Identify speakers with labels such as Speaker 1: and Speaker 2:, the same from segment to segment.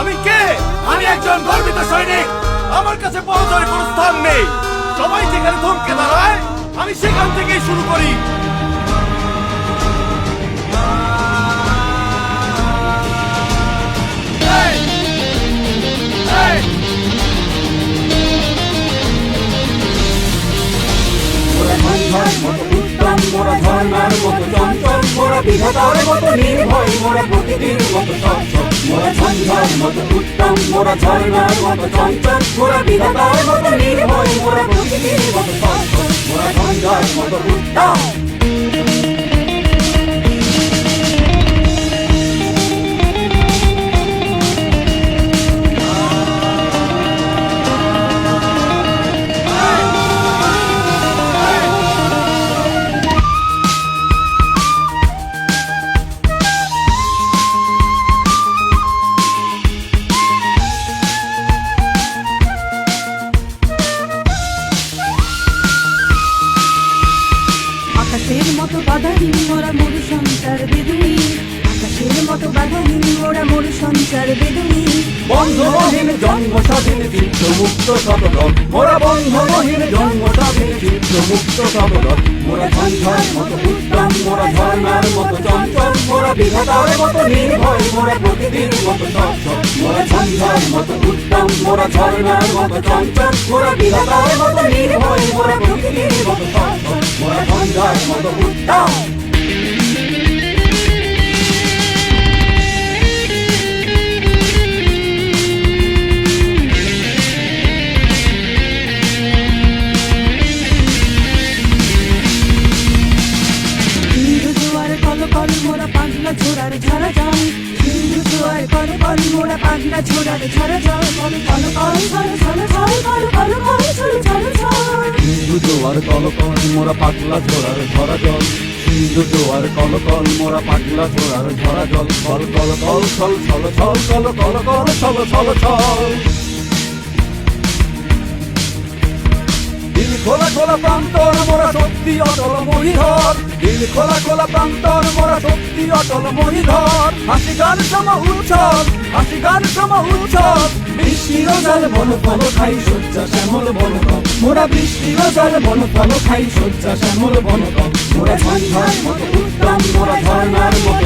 Speaker 1: আমি কে? আমি একজন গর্বিত সৈনিক। আমার কাছে পরাজয়ের কোনো স্থান নেই। সবাই যেখানে থমকে দাঁড়ায়, আমি সেখান থেকেই শুরু করি!
Speaker 2: মোরা ঝর্ণার মতো মোরা বিধাতার মতো নির্ভয়, মোরা প্রতিদিন মতো সচ্ছল মোরা ঝঞ্ঝার মতো উত্তম, মোরা ঝর্ণার মতো চঞ্চল, মোরা বিধাতার মতো নির্ভয়, মোরা প্রতিদিন মতো সচ্ছল মোরা ঝঞ্ঝার মতো উত্তম।
Speaker 3: সঞ্চার বেদুনি আকাশের মতো বাধাহীন মোরা মরু সঞ্চার বেদুনি
Speaker 2: বন্ধমহীন জন্ম স্বাধীন চিত্ত মুক্ত সতদল মোরা বন্ধমহীন জন্ম স্বাধীন চিত্ত মুক্ত সতদল মোরা ঝঞ্ঝার মতো উত্তম, মোরা ঝর্ণার মতো চঞ্চল। মোরা বিধাতার মতো নির্ভয়, মোরা প্রকৃতির মতো সচ্ছল মোরা ঝঞ্ঝার মতো উত্তম, মোরা ঝর্ণার মতো চঞ্চল। মোরা বিধাতার মতো নির্ভয়, মোরা প্রকৃতির মতো সচ্ছল মোরা ঝঞ্ঝার মতো উত্তম।
Speaker 3: পাগলা ঝোড়ার ঝরা জল কল কল কল ঝল ঝল ঝল কল কল কল ঝল ঝল ঝল
Speaker 2: সিন্ধু জোয়ার কলকল মোরা পাগলা ঝোড়ার ঝরা জল সিন্ধু জোয়ার কলকল মোরা পাগলা ঝোড়ার ঝরা জল কল কল কল ছল ছল কল কল কল ছল ছল ছল খোলা খোলা প্রান্তর, মোরা সত্যি অটল মহিধর। দিল খোলা খোলা প্রান্তর, মোরা সত্যি অটল মহিধর। হাসি গান সম উৎসব, হাসি গান সম উৎসব। বৃষ্টির জল বন ফল খাই সজ্জা শ্যামল বন মোরা বৃষ্টির জল বন ফল খাই সজ্জা শ্যামল বন মোরা ঝঞ্ঝার মতো উত্তম মোরা ঝর্ণার মতো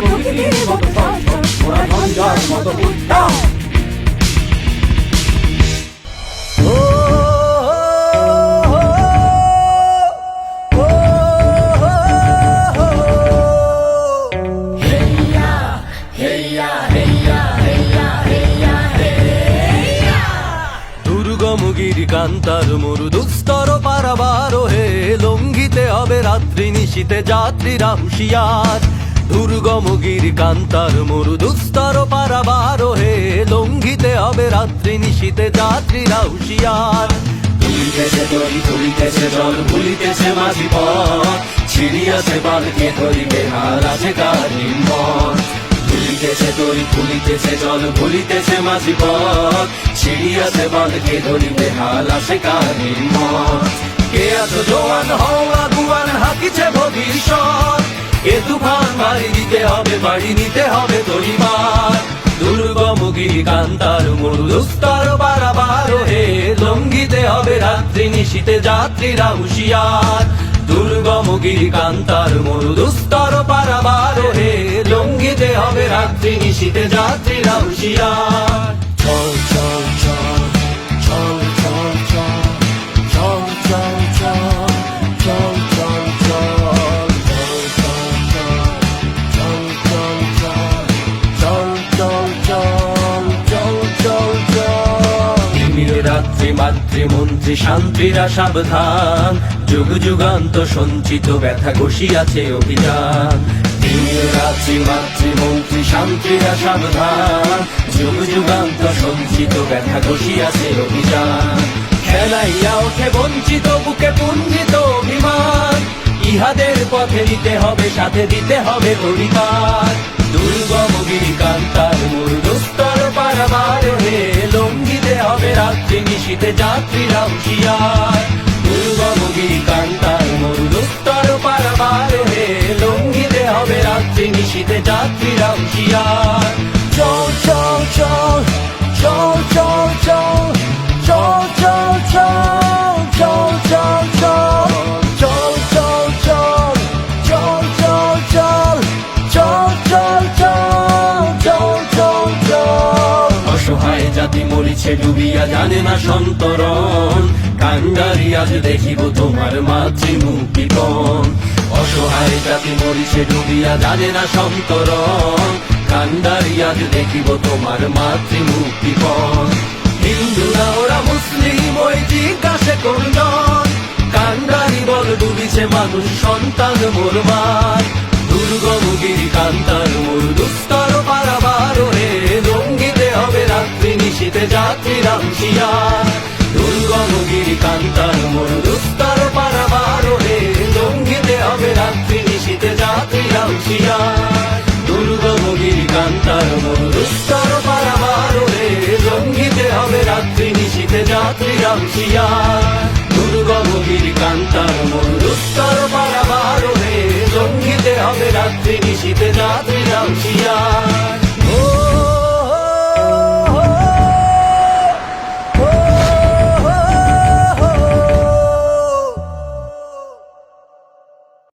Speaker 4: কান্তার মরু দুস্তর পারাবার হে লঙ্ঘিতে হবে রাত্রি নিশীতে যাত্রীরা হুশিয়ার দুর্গমগিরি কান্তার মরু দুস্তর পারাবার হে লঙ্ঘিতে হবে রাত্রি নিশীতে যাত্রীরা হুশিয়ার
Speaker 5: তুলিতেছে তরি জল ভুলিতেছে মাঝি পথ। ছিড়িয়াছে বালকে ধরিবে তুলিতেছে তরি তুলিতেছে জল, ভুলিতেছে মাঝি পথ। ছিড়িয়াছে বালকে ধরিবে হাল আছে নির্মল
Speaker 4: কে জোয়ান হওয়া গুয়ান হাকিছে ভবিষ্যৎ। এ তুফান বাড়ি দিতে হবে, বাড়ি নিতে হবে তরিবার দুর্গমগিরি কান্তার মরু দুস্তর বারাবার হে লঙ্ঘিতে হবে রাত্রি নিশীতে যাত্রীরা হুশিয়ার। দুর্গমগিরি কান্তার মরু দুস্তর রাত্রি নিশীতে যাত্রীরা হুশিয়ার
Speaker 5: চল চল চল চল চল।
Speaker 4: মাতৃমন্ত্রী শান্তিরা সাবধান। যুগ যুগান্ত সঞ্চিত ব্যথা ঘষিয়াছে অভিযান।
Speaker 5: রাত্রি মাতৃমন্ত্রী শান্তিরা সাবধান। যুগ যুগান্ত সঞ্চিত ব্যথা অভিযান।
Speaker 4: খেলাইয়া ওঠে বঞ্চিত, বুকে পুঞ্জিত অভিমান। ইহাদের পথে দিতে হবে, সাথে দিতে হবে পরিবার। দুর্গম গিরিকান্তার মূল দুস্তর জিনিসিতে যাত্রীরা হুশিয়ার দুর্গমগি কান্তার মরুদুত্তর পারবার হে লঙ্গিতে হবে রাত্রি নিশিতে যাত্রীরা হুশিয়ার চল চল চল চল চল চল জাতি ডুবিয়া জানে না সন্তরণ। কান্ডারি আজ দেখিব তোমার মাতৃমুক্তিপণ অসহায় জাতি মরিছে ডুবিয়া জানে না সন্তরণ। কান্ডারি আজ দেখিব তোমার মাতৃমুক্তিপণ হিন্দুরা, ওরা মুসলিম, ওই জিজ্ঞাসে করজন কান্ডারি বল ডুবিছে মানুষ, সন্তান মোরমার নিশীতে যাত্রী রামশিয়া দুর্গমগিরি কান্তার মোর রে লঙ্গিতে হবে রাত্রি নিশীতে যাত্রী রামশিয়া দুর্গমগিরি কান্তার মোর দুস্তর পারাবার রে লঙ্গিতে হবে রাত্রি নিশীতে যাত্রী রামশিয়া দুর্গমগিরি কান্তার মোর দুস্তর পারাবার রে লঙ্ঘিতে হবে রাত্রি নিশীতে